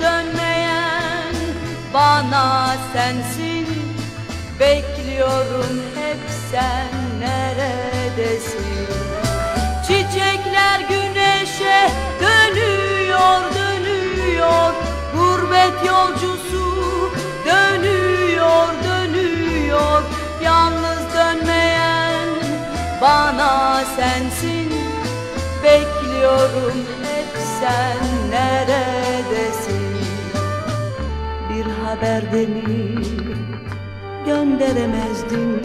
dönmeyen bana sensin. Bekliyorum hep sen neredesin? Çiçekler güneşe dönüyor dönüyor. Gurbet yolcusu dönüyor dönüyor. Yalnız dönmeyen bana sensin. Bekliyorum hep sen nerede? Mi gönderemezdin.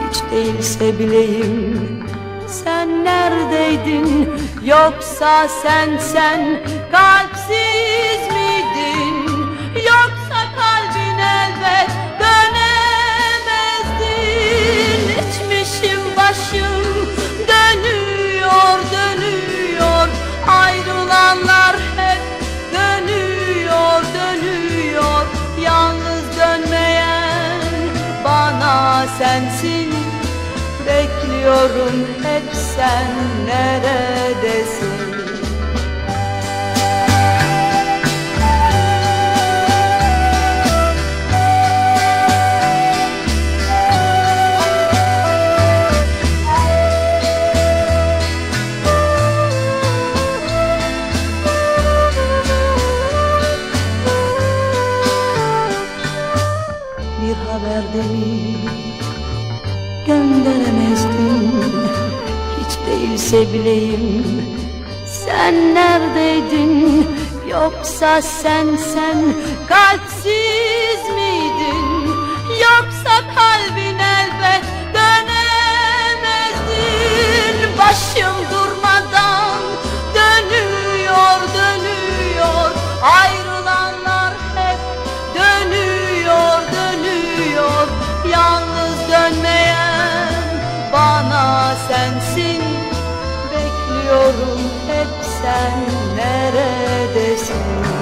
Hiç değilse bileyim sen neredeydin? Yoksa sen sen kalpsiz sensin. Bekliyorum hep sen neredesin? Bir haber mi gönderemezdin Hiç değilse bileyim sen neredeydin? Yoksa sen sen kalpsiz miydin sensin. Bekliyorum hep sen. Neredesin